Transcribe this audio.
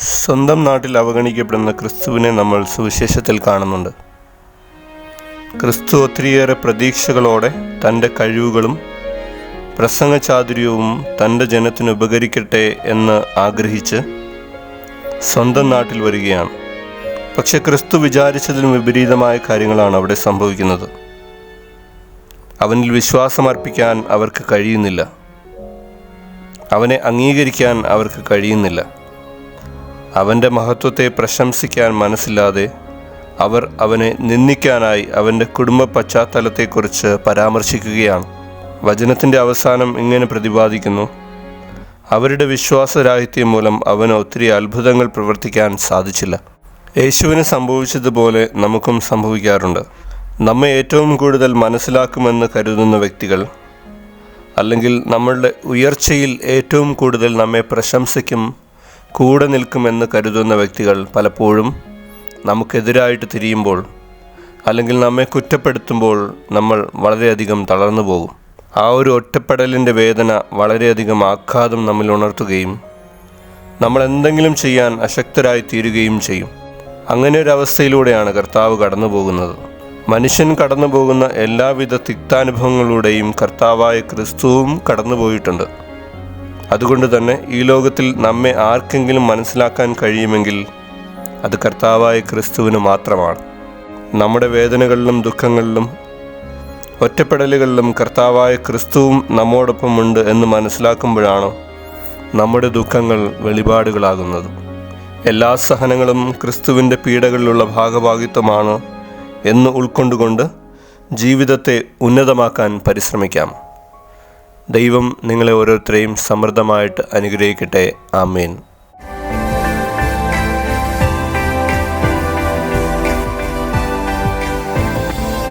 സ്വന്തം നാട്ടിൽ അവഗണിക്കപ്പെടുന്ന ക്രിസ്തുവിനെ നമ്മൾ സുവിശേഷത്തിൽ കാണുന്നുണ്ട്. ക്രിസ്തു ഒത്തിരിയേറെ പ്രതീക്ഷകളോടെ തന്റെ കഴിവുകളും പ്രസംഗചാതുര്യവും തന്റെ ജനത്തിന് ഉപകരിക്കട്ടെ എന്ന് ആഗ്രഹിച്ച് സ്വന്തം നാട്ടിൽ വരികയാണ്. പക്ഷെ ക്രിസ്തു വിചാരിച്ചതിനും വിപരീതമായ കാര്യങ്ങളാണ് അവിടെ സംഭവിക്കുന്നത്. അവനിൽ വിശ്വാസമർപ്പിക്കാൻ അവർക്ക് കഴിയുന്നില്ല. അവനെ അംഗീകരിക്കാൻ അവർക്ക് കഴിയുന്നില്ല. അവന്റെ മഹത്വത്തെ പ്രശംസിക്കാൻ മനസ്സില്ലാതെ അവർ അവനെ നിന്ദിക്കാനായി അവന്റെ കുടുംബ പശ്ചാത്തലത്തെക്കുറിച്ച് പരാമർശിക്കുകയാണ്. വചനത്തിന്റെ അവസാനം ഇങ്ങനെ പ്രതിപാദിക്കുന്നു അവരുടെ വിശ്വാസരാഹിത്യം മൂലം അവന് ഒത്തിരി അത്ഭുതങ്ങൾ പ്രവർത്തിക്കാൻ സാധിച്ചില്ല. യേശുവിന് സംഭവിച്ചതുപോലെ നമുക്കും സംഭവിക്കാറുണ്ട്. നമ്മെ ഏറ്റവും കൂടുതൽ മനസ്സിലാക്കുമെന്ന് കരുതുന്ന വ്യക്തികൾ അല്ലെങ്കിൽ നമ്മളുടെ ഉയർച്ചയിൽ ഏറ്റവും കൂടുതൽ നമ്മെ പ്രശംസിക്കും കൂടെ നിൽക്കുമെന്ന് കരുതുന്ന വ്യക്തികൾ പലപ്പോഴും നമുക്കെതിരായിട്ട് തിരിയുമ്പോൾ അല്ലെങ്കിൽ നമ്മെ കുറ്റപ്പെടുത്തുമ്പോൾ നമ്മൾ വളരെയധികം തളർന്നു പോകും. ആ ഒരു ഒറ്റപ്പെടലിന്റെ വേദന വളരെയധികം ആഘാതം നമ്മിൽ ഉണർത്തുകയും നമ്മൾ എന്തെങ്കിലും ചെയ്യാൻ അശക്തരായി തീരുകയും ചെയ്യും. അങ്ങനെ ഒരു അവസ്ഥയിലൂടെയാണ് കർത്താവ് കടന്നു പോകുന്നത്. മനുഷ്യൻ കടന്നു പോകുന്ന എല്ലാവിധ തിക്താനുഭവങ്ങളിലൂടെയും കർത്താവായ ക്രിസ്തുവും കടന്നുപോയിട്ടുണ്ട്. അതുകൊണ്ട് തന്നെ ഈ ലോകത്തിൽ നമ്മെ ആർക്കെങ്കിലും മനസ്സിലാക്കാൻ കഴിയുമെങ്കിൽ അത് കർത്താവായ ക്രിസ്തുവിന് മാത്രമാണ്. നമ്മുടെ വേദനകളിലും ദുഃഖങ്ങളിലും ഒറ്റപ്പെടലുകളിലും കർത്താവായ ക്രിസ്തുവും നമ്മോടൊപ്പമുണ്ട് എന്ന് മനസ്സിലാക്കുമ്പോഴാണ് നമ്മുടെ ദുഃഖങ്ങൾ വെളിപാടുകളാകുന്നത്. എല്ലാ സഹനങ്ങളും ക്രിസ്തുവിന്റെ പീഡകളിലുള്ള ഭാഗഭാഗിത്വമാണ് എന്ന് ഉൾക്കൊണ്ടുകൊണ്ട് ജീവിതത്തെ ഉന്നതമാക്കാൻ പരിശ്രമിക്കാം. ദൈവം നിങ്ങളെ ഓരോരുത്തരെയും സമൃദ്ധമായിട്ട് അനുഗ്രഹിക്കട്ടെ. ആമേൻ.